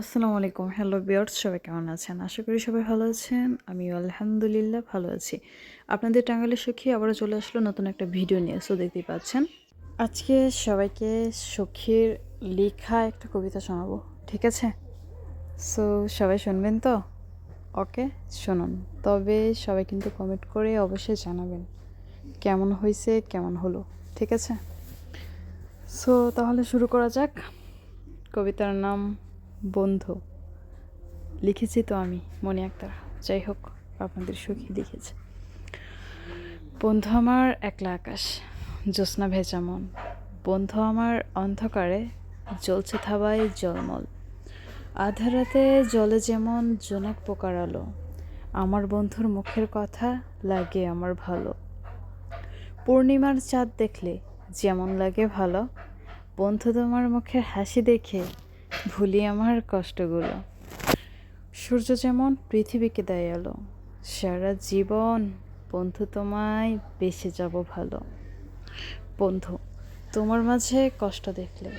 আসসালামু আলাইকুম। হ্যালো বিয়ার্স সবাই কেমন আছেন? আশা করি সবাই ভালো আছেন। আমি আলহামদুলিল্লাহ ভালো আছি। আপনাদের টাঙ্গালের সখী আবারও চলে আসলো নতুন একটা ভিডিও নিয়ে সো দেখতেই পাচ্ছেন। আজকে সবাইকে সখীর লেখা একটা কবিতা শোনাবো, ঠিক আছে? সো সবাই শুনবেন তো? ওকে শুনুন। তবে সবাই কিন্তু কমেন্ট করে অবশ্যই জানাবেন, কেমন হয়েছে কেমন হলো, ঠিক আছে? সো তাহলে শুরু করা যাক। কবিতার নাম বন্ধু। লিখেছি তো আমি, মনি আক্তার যাই হোক, আপনাদের সুখী লিখেছে বন্ধু আমার একলা আকাশ, জ্যোৎস্না ভেজা মন। বন্ধু আমার অন্ধকারে, জ্বলছে থাবায় জলমল। আধা রাতে জলে যেমন জোনাক পোকার আলো, আমার বন্ধুর মুখের কথা লাগে আমার ভালো। পূর্ণিমার চাঁদ দেখলে যেমন লাগে ভালো, বন্ধু তোমার মুখের হাসি দেখে ভুলি আমার কষ্টগুলো। সূর্য যেমন পৃথিবীকে দেয় আলো, সারা জীবন বন্ধু তোমায় বেসে যাব ভালো। বন্ধু, তোমার মাঝে কষ্ট দেখলে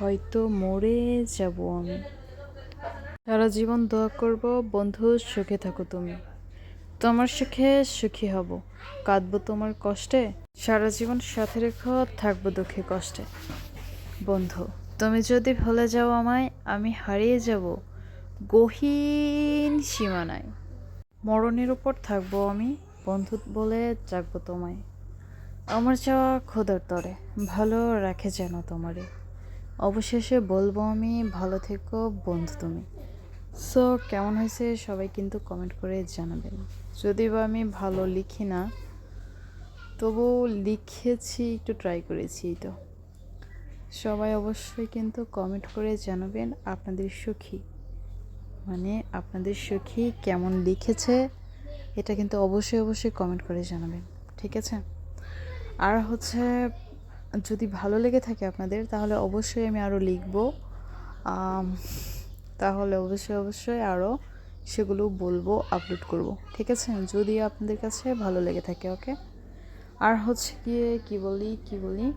হয়তো মরে যাব আমি। সারা জীবন দোয়া করব, বন্ধু, সুখে থাকো তুমি। তোমার সুখে সুখী হব, কাঁদবো তোমার কষ্টে। সারা জীবন সাথে রেখো, থাকব দুঃখে কষ্টে। বন্ধু তুমি যদি ভুলে যাও আমায়, আমি হারিয়ে যাব গহীন সীমানায়। মরণের উপর থাকব আমি, বন্ধু বলে জাগবো তোমায়। আমার চাওয়া খোদার তরে, ভালো রাখে যেন তোমারে। অবশেষে বলব আমি, ভালো থেকো বন্ধু তুমি। সো কেমন হয়েছে সবাই কিন্তু কমেন্ট করে জানাবেন। যদি বা আমি ভালো লিখি না তবু লিখেছি, একটু ট্রাই করেছি তো। সবাই অবশ্যই কিন্তু কমেন্ট করে জানাবেন আপনাদের সুখী। মানে আপনাদের সুখী কেমন লিখেছে, এটা কিন্তু অবশ্যই অবশ্যই কমেন্ট করে জানাবেন, ঠিক আছে? আর হচ্ছে, যদি ভালো লেগে থাকে আপনাদের, তাহলে অবশ্যই আমি আরও লিখব। তাহলে অবশ্যই অবশ্যই আরও সেগুলো বলব আপলোড করব, ঠিক আছে? যদি আপনাদের কাছে ভালো লেগে থাকে ওকে আর হচ্ছে গিয়ে কী বলি কী বলি?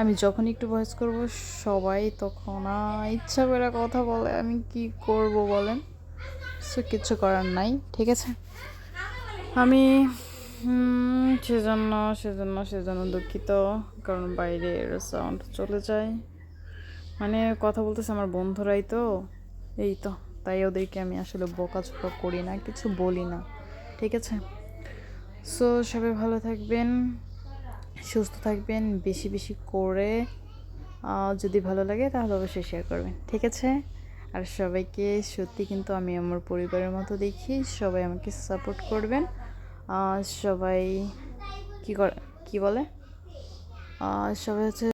আমি যখন একটু ভয়েস করব, সবাই তখন ইচ্ছা করে কথা বলে, আমি কি করব বলেন? সো কিছু করার নাই, ঠিক আছে? আমি সেজন্য সেজন্য সেজন্য দুঃখিত, কারণ বাইরের সাউন্ড চলে যায়। মানে কথা বলতেছে আমার বন্ধুরাই তো, এই তো, তাই ওদেরকে আমি আসলে বোকাচোকা করি না, কিছু বলি না, ঠিক আছে? সো সবাই ভালো থাকবেন। সুস্থ থাকবেন, বেশি বেশি করে যদি ভালো লাগে তাহলে অবশ্যই শেয়ার করবেন, ঠিক আছে? আর সবাইকে সত্যি কিন্তু আমি আমার পরিবারের মতো দেখি, সবাই আমাকে সাপোর্ট করবেন। সবাই কী কর, কী বলে? সবাই হচ্ছে